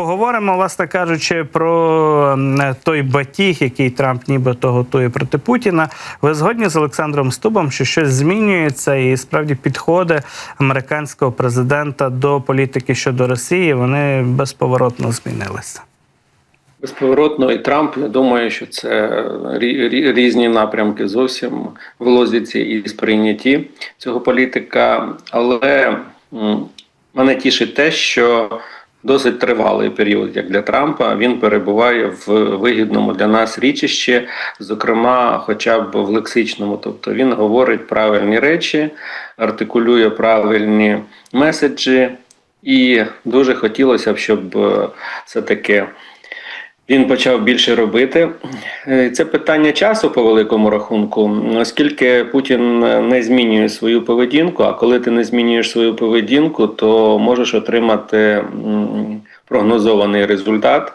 Поговоримо, власне кажучи, про той батіг, який Трамп нібито готує проти Путіна. Ви згодні з Олександром Стубом, що щось змінюється, і справді підходи американського президента до політики щодо Росії вони безповоротно змінилися. Безповоротно і Трамп, я думаю, що це рі- рі- різні напрямки зовсім в лозіці і сприйнятті цього політика. Але мене тішить те, що досить тривалий період, як для Трампа, він перебуває в вигідному для нас річищі, зокрема, хоча б в лексичному. Тобто він говорить правильні речі, артикулює правильні меседжі, і дуже хотілося б, щоб е, все-таки він почав більше робити. Е, Це питання часу по великому рахунку, оскільки Путін не змінює свою поведінку. А коли ти не змінюєш свою поведінку, то можеш отримати прогнозований результат.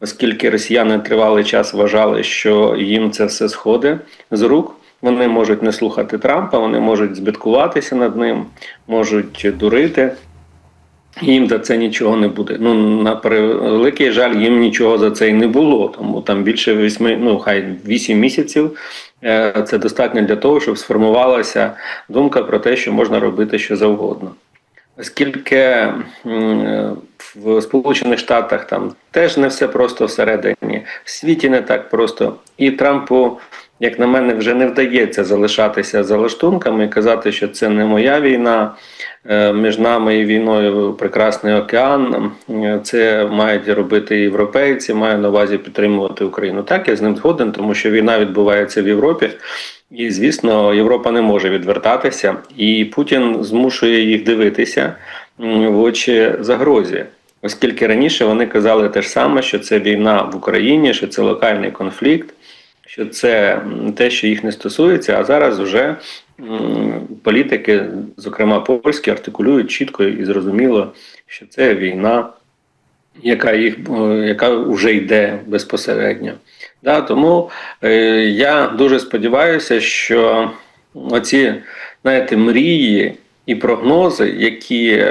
Оскільки росіяни тривалий час вважали, що їм це все сходить з рук. Вони можуть не слухати Трампа, вони можуть збиткуватися над ним, можуть дурити. Їм за це нічого не буде. Ну на превеликий жаль, їм нічого за це й не було. Тому там більше восьми, ну хай вісім місяців. е, Це достатньо для того, щоб сформувалася думка про те, що можна робити що завгодно. Оскільки в Сполучених Штатах там теж не все просто всередині, в світі не так просто. І Трампу, як на мене, вже не вдається залишатися за лаштунками і казати, що це не моя війна. Е, Між нами і війною прекрасний океан. Е, Це мають робити європейці, маю на увазі підтримувати Україну. Так, я з ним згоден, тому що війна відбувається в Європі. І, звісно, Європа не може відвертатися, і Путін змушує їх дивитися в очі загрозі. Оскільки раніше вони казали те ж саме, що це війна в Україні, що це локальний конфлікт, що це те, що їх не стосується, а зараз вже політики, зокрема польські, артикулюють чітко і зрозуміло, що це війна, яка їх е, яка вже йде безпосередньо. Да, тому е, я дуже сподіваюся, що оці знаєте, мрії і прогнози, які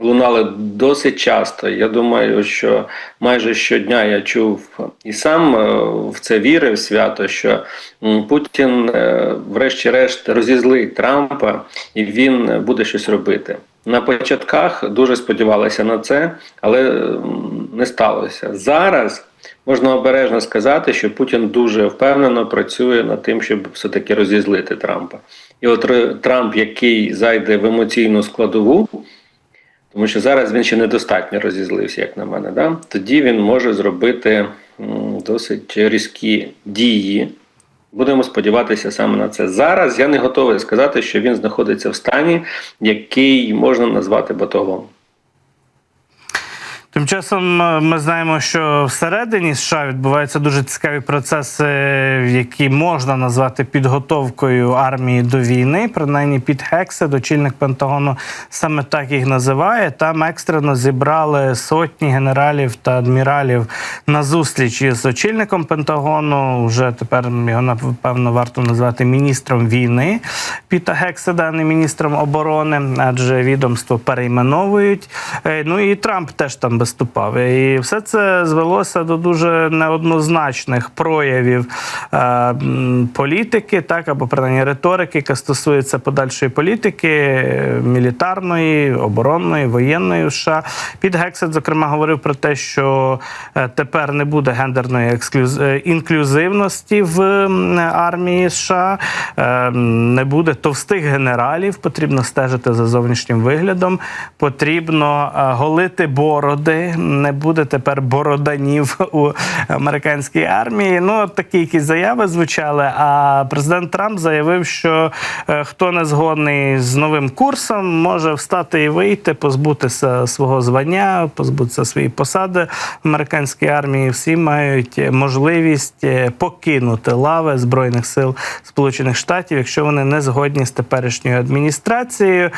лунали досить часто. Я думаю, що майже щодня я чув і сам е, в це вірив свято, що Путін, е, врешті-решт, розізлить Трампа і він буде щось робити. На початках дуже сподівалися на це, але не сталося. Зараз можна обережно сказати, що Путін дуже впевнено працює над тим, щоб все-таки розізлити Трампа. І от Трамп, який зайде в емоційну складову, тому що зараз він ще недостатньо розізлився, як на мене, да? тоді він може зробити досить різкі дії. Будемо сподіватися саме на це. Зараз я не готовий сказати, що він знаходиться в стані, який можна назвати батогом. Тим часом е, ми знаємо, що всередині США відбуваються дуже цікаві процеси, які можна назвати підготовкою армії до війни. Принаймні, під Хексет, очільник Пентагону, саме так їх називає. Там екстрено зібрали сотні генералів та адміралів на зустріч із очільником Пентагону. Вже тепер його напевно варто назвати міністром війни Піта Гекседа, а не міністром оборони, адже відомство перейменовують. Е, Ну і Трамп теж там виступав. І все це звелося до дуже неоднозначних проявів е, політики, так або принаймні риторики, яка стосується подальшої політики, мілітарної, оборонної, воєнної США. Під Гексет, зокрема, говорив про те, що е, тепер не буде гендерної е, інклюзивності в армії США, е, не буде товстих генералів. Потрібно стежити за зовнішнім виглядом. Потрібно е, голити бороди. Не буде тепер бороданів у американській армії. Ну, такі якісь заяви звучали. А президент Трамп заявив, що е, хто не згодний з новим курсом, може встати і вийти, позбутися свого звання, позбутися своєї посади в американській армії. Всі мають можливість е, покинути лави збройних сил Сполучених Штатів, якщо вони не згодні з теперішньою адміністрацією.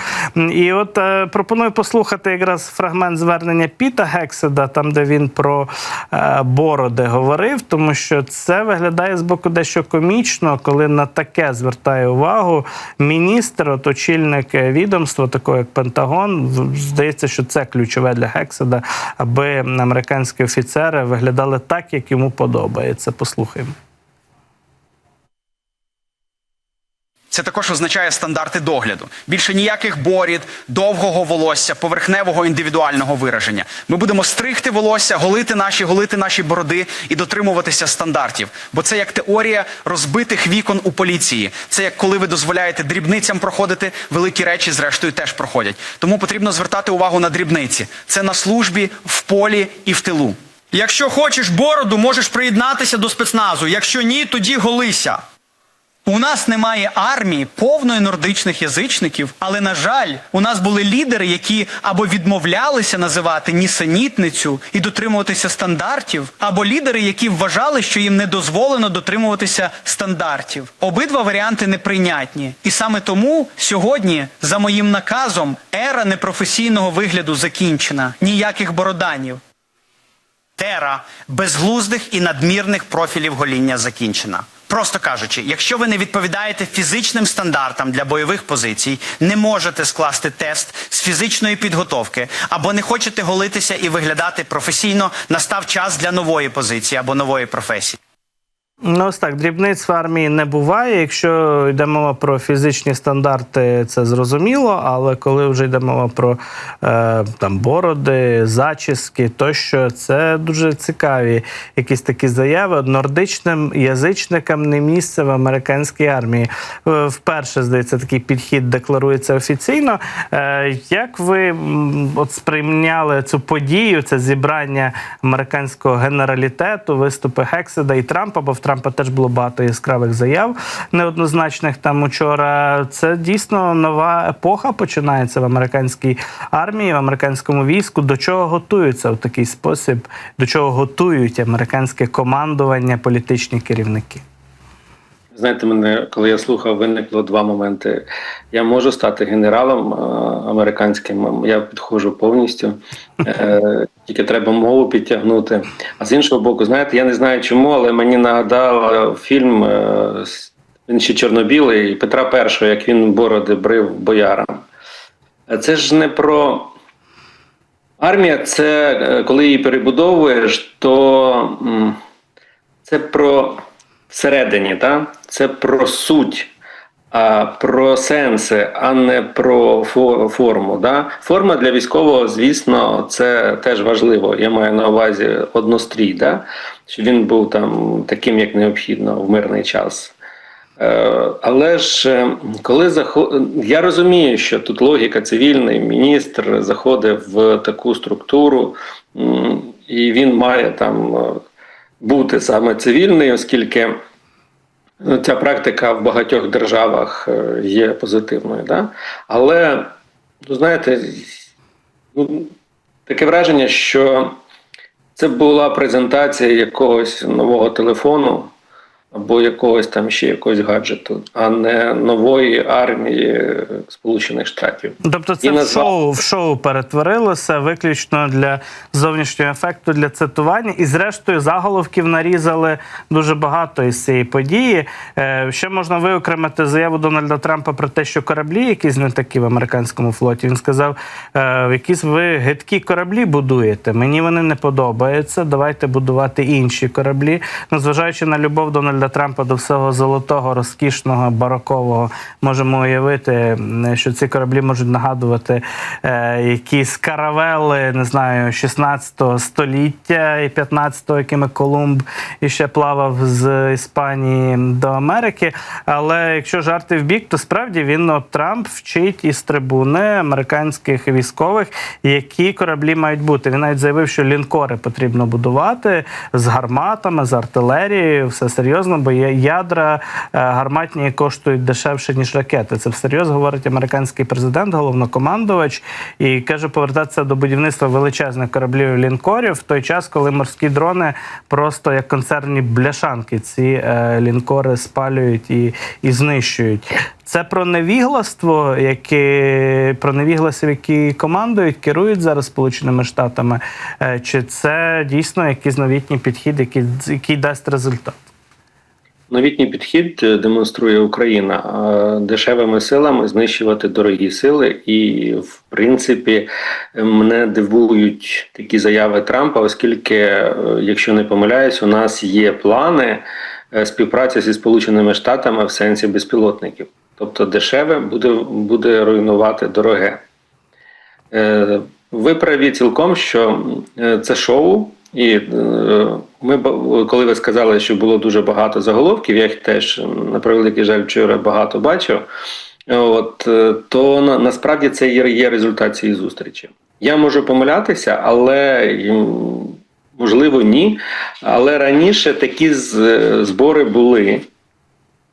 І от е, пропоную послухати якраз фрагмент звернення Піта президента Гекседа, там де він про е, бороди говорив, тому що це виглядає з боку дещо комічно, коли на таке звертає увагу міністр, от очільник е, відомства, такого як Пентагон. Здається, що це ключове для Гекседа, аби американські офіцери виглядали так, як йому подобається. Послухаємо. Це також означає стандарти догляду. Більше ніяких борід, довгого волосся, поверхневого індивідуального вираження. Ми будемо стригти волосся, голити наші, голити наші бороди і дотримуватися стандартів. Бо це як теорія розбитих вікон у поліції. Це як коли ви дозволяєте дрібницям проходити, великі речі, зрештою, теж проходять. Тому потрібно звертати увагу на дрібниці. Це на службі, в полі і в тилу. Якщо хочеш бороду, можеш приєднатися до спецназу. Якщо ні, тоді голися. У нас немає армії повної нордичних язичників, але на жаль, у нас були лідери, які або відмовлялися називати нісенітницю і дотримуватися стандартів, або лідери, які вважали, що їм не дозволено дотримуватися стандартів. Обидва варіанти неприйнятні. І саме тому сьогодні, за моїм наказом, ера непрофесійного вигляду закінчена. Ніяких бороданів. Тера безглуздих і надмірних профілів гоління закінчена. Просто кажучи, якщо ви не відповідаєте фізичним стандартам для бойових позицій, не можете скласти тест з фізичної підготовки або не хочете голитися і виглядати професійно, настав час для нової позиції або нової професії. Ну, ось так, дрібниць в армії не буває. Якщо йде мова про фізичні стандарти, це зрозуміло. Але коли вже йде мова про е, там бороди, зачіски, тощо це дуже цікаві якісь такі заяви. Нордичним язичникам не місце в американській армії. Е, Вперше здається, такий підхід декларується офіційно. Е, як ви от сприйняли цю подію, це зібрання американського генералітету, виступи Гекседа і Трампа? Бо в Трампа теж було багато яскравих заяв неоднозначних там учора. Це дійсно нова епоха починається в американській армії, в американському війську. До чого готуються в такий спосіб, до чого готують американське командування, політичні керівники? Знаєте, мене, коли я слухав, виникло два моменти. Я можу стати генералом е, американським, я підходжу повністю. Е, тільки треба мову підтягнути. А з іншого боку, знаєте, я не знаю чому, але мені нагадав фільм е, він ще чорно-білий Петра І, як він бороди брив боярам. Це ж не про армія, це коли її перебудовуєш, то це про всередині, та? це про суть, а, про сенси, а не про форму. Да? Форма для військового, звісно, це теж важливо. Я маю на увазі однострій, да? щоб він був там таким, як необхідно в мирний час. Е, Але ж е, коли заход... я розумію, що тут логіка цивільний міністр заходить в таку структуру, і він має там е, бути саме цивільний, оскільки ну, ця практика в багатьох державах е, є позитивною. Да? Але, ну, знаєте, ну, таке враження, що це була презентація якогось нового телефону або якогось там ще якогось гаджету, а не нової армії Сполучених Штатів. Тобто це І в назвав- шоу, в шоу перетворилося виключно для зовнішнього ефекту, для цитування. І зрештою заголовків нарізали дуже багато із цієї події. Е, Ще можна виокремити заяву Дональда Трампа про те, що кораблі, якісь не такі в американському флоті. Він сказав, е, якісь ви гидкі кораблі будуєте. Мені вони не подобаються. Давайте будувати інші кораблі. Ну, зважаючи на любов Дональда Трампа до всього золотого, розкішного, барокового, можемо уявити, що ці кораблі можуть нагадувати е, якісь каравели, не знаю, 16 століття і 15-го, якими Колумб іще плавав з Іспанії до Америки. Але якщо жарти в бік, то справді він от, Трамп вчить із трибуни американських військових, які кораблі мають бути. Він навіть заявив, що лінкори потрібно будувати з гарматами, з артилерією, все серйозно. Серйозно, бо ядра е, гарматні коштують дешевше ніж ракети. Це всерйоз говорить американський президент, головнокомандувач, і каже повертатися до будівництва величезних кораблів лінкорів в той час, коли морські дрони просто як концерні бляшанки ці е, лінкори спалюють і, і знищують. Це про невігластво, яке про невігласів, які командують, керують зараз Сполученими Штатами, Е, чи це дійсно якийсь новітній підхід, який, який дасть результат? Новітній підхід е, демонструє Україна е, дешевими силами знищувати дорогі сили, і в принципі мене дивують такі заяви Трампа, оскільки, е, якщо не помиляюсь, у нас є плани співпраці зі Сполученими Штатами в сенсі безпілотників. Тобто дешеве буде, буде руйнувати дороге. Ви праві цілком, що це шоу, і ми коли ви сказали, що було дуже багато заголовків, я їх теж на превеликий жаль вчора багато бачив. От е, то на, насправді це є, результат цієї зустрічі. Я можу помилятися, але можливо ні. Але раніше такі збори були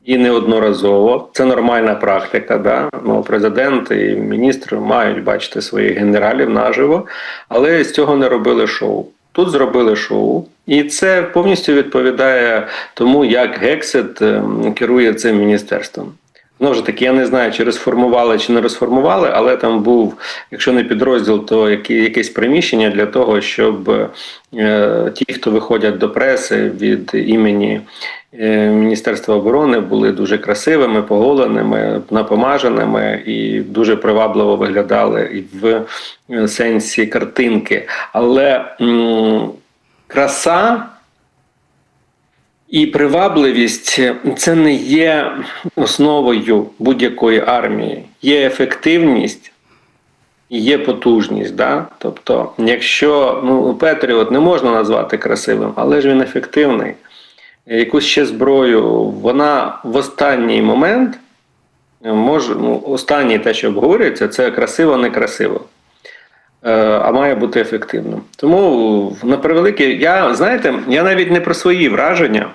і неодноразово. Це нормальна практика. Да? Ну, президент і міністр мають бачити своїх генералів наживо, але з цього не робили шоу. Тут зробили шоу, і це повністю відповідає тому, як Гексет ем, керує цим міністерством. Знову ж таки, я не знаю, чи розформували, чи не розформували, але там був, якщо не підрозділ, то якесь приміщення для того, щоб е, ті, хто виходять до преси від імені Міністерства оборони, були дуже красивими, поголеними, напомаженими і дуже привабливо виглядали в е, сенсі картинки. Але м, краса. І привабливість це не є основою будь-якої армії. Є ефективність є потужність. Да? Тобто, якщо ну, Петріот не можна назвати красивим, але ж він ефективний. Якусь ще зброю, вона в останній момент може, ну, останнє те, що обговорюється, це красиво, некрасиво. Е, а має бути ефективним. Тому на превеликий, я знаєте, я навіть не про свої враження.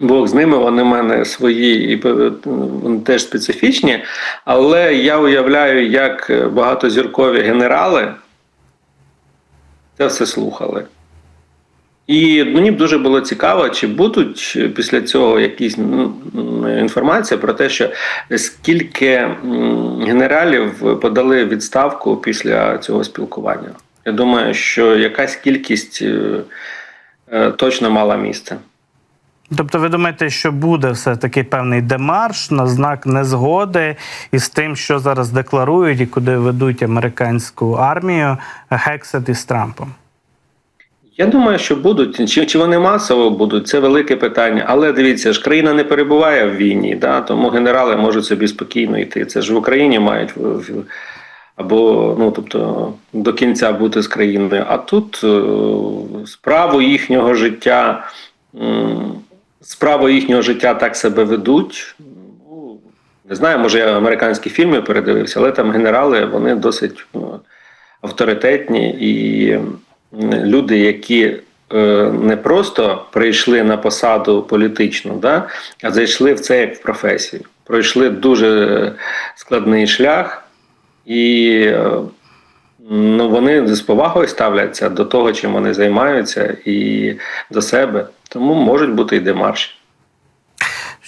Бог з ними, вони в мене свої і е, вони теж специфічні, але я уявляю, як багатозіркові генерали це все слухали. І мені б дуже було цікаво, чи будуть після цього якісь ну, інформація про те, що скільки генералів подали відставку після цього спілкування. Я думаю, що якась кількість е, е, точно мала місце. Тобто, ви думаєте, що буде все-таки певний демарш на знак незгоди із тим, що зараз декларують і куди ведуть американську армію Гексет із Трампом? Я думаю, що будуть. Чи, чи вони масово будуть, це велике питання. Але дивіться ж, країна не перебуває в війні, да? тому генерали можуть собі спокійно йти. Це ж в Україні мають або ну, тобто, до кінця бути з країною. А тут е, справу їхнього життя, справу їхнього життя так себе ведуть. Ну, не знаю, може я американські фільми передивився, але там генерали вони досить ну, авторитетні і люди, які е, не просто прийшли на посаду політичну, да, а зайшли в це як в професію. Пройшли дуже складний шлях, і е, ну, вони з повагою ставляться до того, чим вони займаються, і до себе. Тому можуть бути і демарші.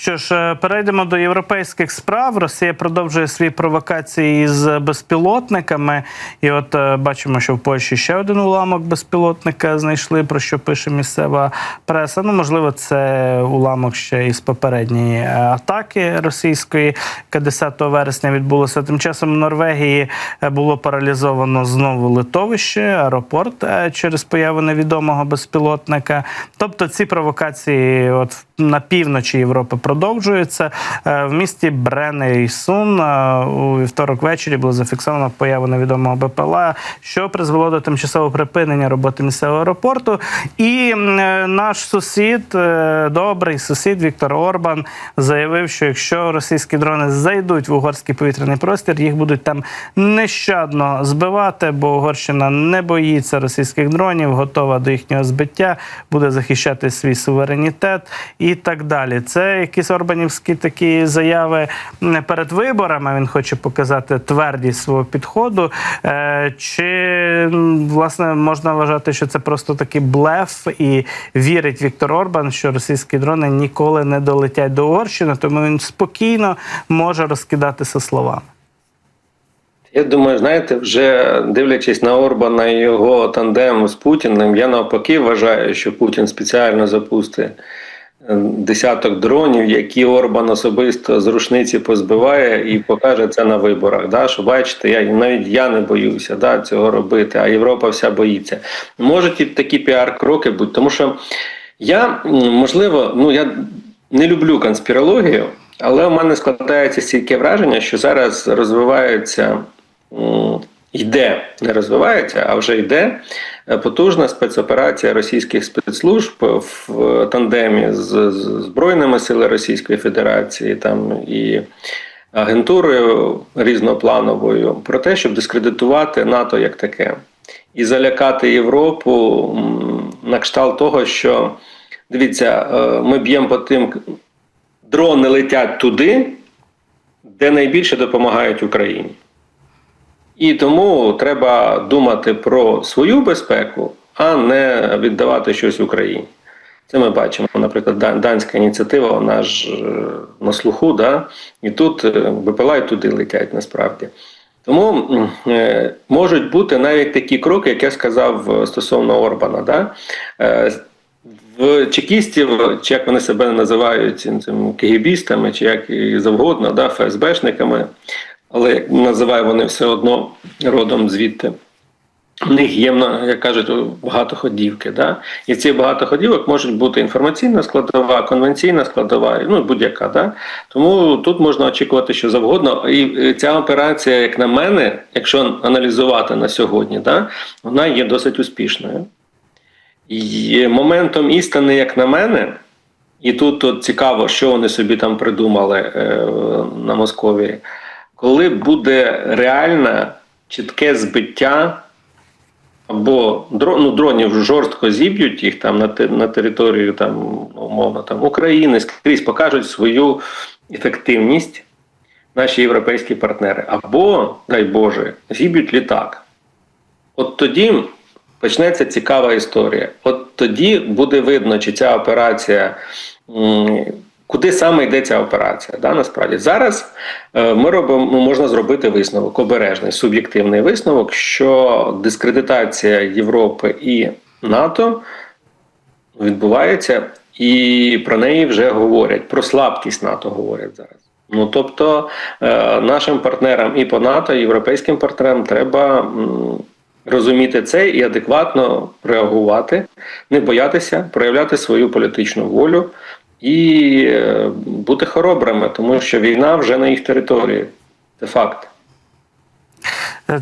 Що ж, е, перейдемо до європейських справ. Росія продовжує свої провокації з безпілотниками. І от е, бачимо, що в Польщі ще один уламок безпілотника знайшли, про що пише місцева преса. Ну, можливо, це уламок ще із попередньої е, атаки російської, яка 10 вересня відбулося. Тим часом в Норвегії було паралізовано знову литовище, аеропорт через появу невідомого безпілотника. Тобто ці провокації, от на півночі Європи продовжується. Е, В місті Бренний Сун е, у вівторок ввечері було зафіксовано появу невідомого БПЛА, що призвело до тимчасового припинення роботи місцевого аеропорту. І е, наш сусід, добрий сусід Віктор Орбан, заявив, що якщо російські дрони зайдуть в угорський повітряний простір, їх будуть там нещадно збивати, бо Угорщина не боїться російських дронів, готова до їхнього збиття, буде захищати свій суверенітет і так далі. Це якісь орбанівські такі заяви перед виборами. Він хоче показати твердість свого підходу. Е, Чи власне можна вважати, що це просто такий блеф, і вірить Віктор Орбан, що російські дрони ніколи не долетять до Угорщини, тому він спокійно може розкидатися словами. Я думаю, знаєте, вже дивлячись на Орбана і його тандем з Путіним, я навпаки вважаю, що Путін спеціально запустить десяток дронів, які Орбан особисто з рушниці позбиває і покаже це на виборах. Да? Що бачите, я навіть я не боюся да, цього робити, а Європа вся боїться. Можуть і такі піар-кроки бути, тому що я можливо, ну я не люблю конспірологію, але у мене складається стільки враження, що зараз розвивається м, йде, не розвивається, а вже йде е, потужна спецоперація російських спецслужб в тандемі з, Збройними силами Російської Федерації там і агентурою різноплановою про те, щоб дискредитувати НАТО як таке і залякати Європу на кшталт того, що дивіться, е, ми б'ємо по тим дрони летять туди, де найбільше допомагають Україні. І тому треба думати про свою безпеку, а не віддавати щось Україні. Це ми бачимо. Наприклад, данська ініціатива, вона ж е, на слуху, да? і тут е, БПЛА і туди летять насправді. Тому е, можуть бути навіть такі кроки, як я сказав стосовно Орбана. Да? В чекістів, чи як вони себе називають кигібістами, чи як і завгодно, да, ФСБшниками, але як називаю вони все одно родом звідти. У них є, як кажуть, багатоходівки. Да? І ці багатоходівок можуть бути інформаційна складова, конвенційна складова, ну будь-яка. Да? Тому тут можна очікувати, що завгодно. І ця операція, як на мене, якщо аналізувати на сьогодні, да, вона є досить успішною. І моментом істини, як на мене, і тут от цікаво, що вони собі там придумали е, на Московії, коли буде реальне чітке збиття, або ну, дронів жорстко зіб'ють їх там на, на територію там, умовно, там, України, скрізь покажуть свою ефективність наші європейські партнери. Або, дай Боже, зіб'ють літак. От тоді почнеться цікава історія. От тоді буде видно, чи ця операція, куди саме йде ця операція. Да, насправді зараз е, ми робимо, ну, можна зробити висновок, обережний, суб'єктивний висновок, що дискредитація Європи і НАТО відбувається, і про неї вже говорять. Про слабкість НАТО говорять зараз. Ну тобто е, нашим партнерам і по НАТО, і європейським партнерам треба розуміти це і адекватно реагувати, не боятися, проявляти свою політичну волю і е, бути хоробрими, тому що війна вже на їх території. Це факт.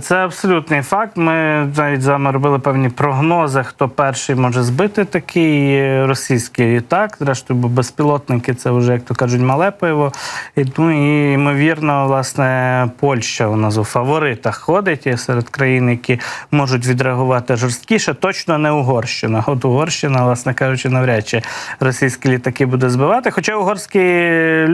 Це абсолютний факт. Ми навіть з вами робили певні прогнози, хто перший може збити такий е, російський літак. Зрештою, бо безпілотники це вже, як то кажуть, мале пиво. І, ну, і ймовірно, власне, Польща у нас у фаворитах ходить і серед країн, які можуть відреагувати жорсткіше. Точно не Угорщина. От Угорщина, власне кажучи, навряд чи російські літаки буде збивати. Хоча угорські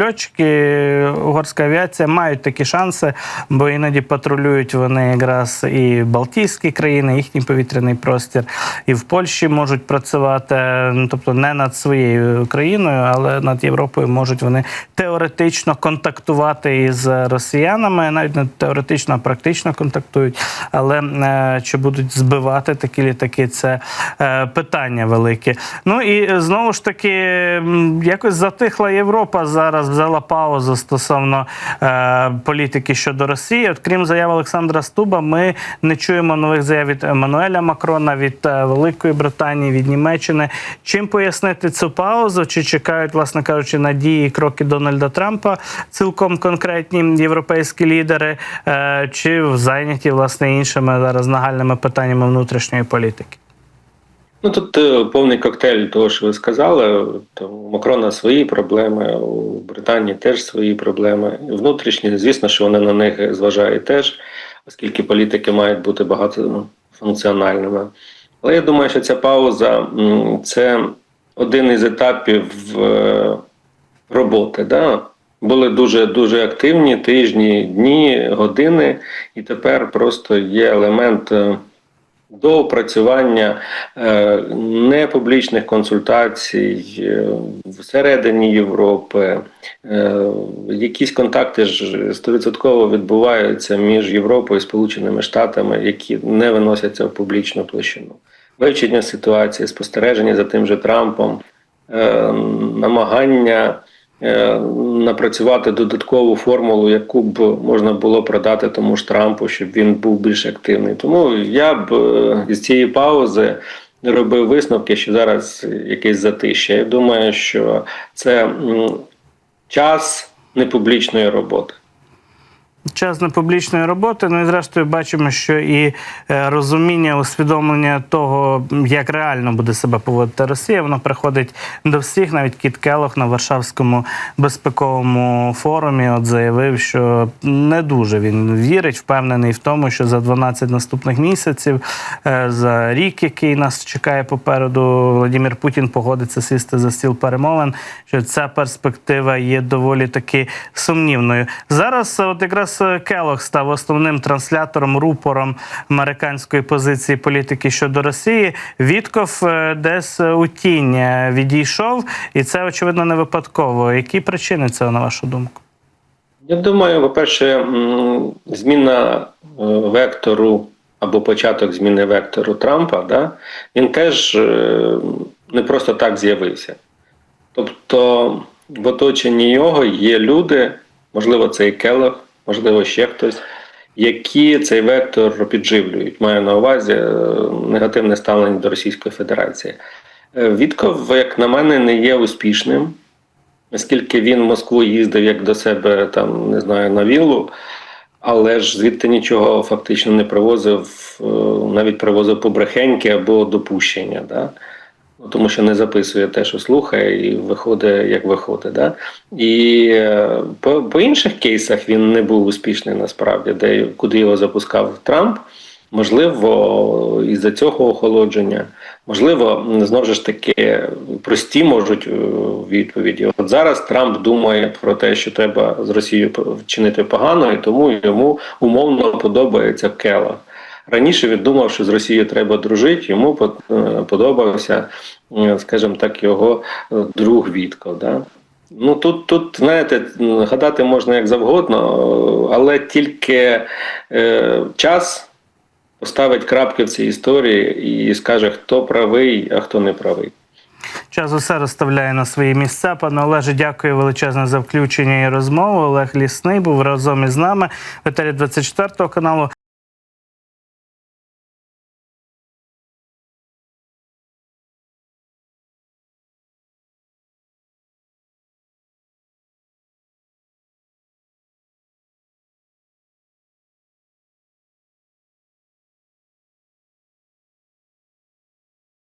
льотчики, угорська авіація мають такі шанси, бо іноді патрулюють вони якраз і Балтійські країни, їхній повітряний простір, і в Польщі можуть працювати, ну тобто не над своєю країною, але над Європою можуть вони теоретично контактувати із росіянами, навіть не теоретично, а практично контактують. Але е, чи будуть збивати такі літаки, це е, питання велике. Ну і е, знову ж таки, якось затихла Європа зараз, взяла паузу стосовно е, політики щодо Росії. От крім заяв Олександра Стуба. Ми не чуємо нових заяв від Еммануеля Макрона, від е, Великої Британії, від Німеччини. Чим пояснити цю паузу? Чи чекають, власне кажучи, надії і кроки Дональда Трампа цілком конкретні європейські лідери, е, чи зайняті власне іншими зараз нагальними питаннями внутрішньої політики? Ну тут е, повний коктейль того, що ви сказали. То у Макрона свої проблеми, у Британії теж свої проблеми. Внутрішні, звісно, що вони на них зважають теж, оскільки політики мають бути багатофункціональними. Але я думаю, що ця пауза це один із етапів е, роботи. Да? Були дуже дуже активні тижні, дні, години, і тепер просто є елемент. До опрацювання е, непублічних консультацій е, всередині Європи. Е, якісь контакти ж стовідсотково відбуваються між Європою і Сполученими Штатами, які не виносяться в публічну площину. Вивчення ситуації, спостереження за тим же Трампом, намагання напрацювати додаткову формулу, яку б можна було продати тому ж Трампу, щоб він був більш активний. Тому я б з із цієї паузи робив висновки, що зараз якесь затишя. Я думаю, що це час непублічної роботи. Час непублічної роботи. Ну і зрештою бачимо, що і е, розуміння, усвідомлення того, як реально буде себе поводити Росія, воно приходить до всіх. Навіть Кіт Келох на Варшавському безпековому форумі от заявив, що не дуже він вірить, впевнений в тому, що за 12 наступних місяців, е, за рік, який нас чекає попереду, Владимир Путін погодиться сісти за стіл перемовин. Що ця перспектива є доволі таки сумнівною. Зараз, от якраз е, Келох став основним транслятором, рупором американської позиції політики щодо Росії. Вітков е, десь у тінь е, відійшов, і це очевидно не випадково. Які причини цього, на вашу думку? Я думаю, по-перше, зміна е, вектору або початок зміни вектору Трампа, да, він теж е, не просто так з'явився. Тобто в оточенні його є люди, можливо, це і Келлог, можливо, ще хтось, які цей вектор підживлюють. Маю на увазі е, негативне ставлення до Російської Федерації. Е, Вітков, як на мене, не є успішним. Оскільки він в Москву їздив як до себе там, не знаю, на віллу, але ж звідти нічого фактично не привозив, е, навіть привозив побрехеньки або допущення, да? Ну, тому що не записує те, що слухає, і виходить, як виходить. Да? І е, по, по інших кейсах він не був успішний насправді, де куди його запускав Трамп. Можливо, із-за цього охолодження, можливо, знову ж таки прості можуть е, відповіді. От зараз Трамп думає про те, що треба з Росією вчинити погано, і тому йому умовно подобається Кела. Раніше він думав, що з Росією треба дружити, йому е, подобався, е, скажімо так, його е, друг Вітков. Да? Ну тут, тут, знаєте, гадати можна як завгодно, але тільки е, час поставить крапки в цій історії і скаже, хто правий, а хто не правий. Час усе розставляє на свої місця. Пане Олеже, дякую величезне за включення і розмову. Олег Лісний був разом із нами в етері 24 каналу.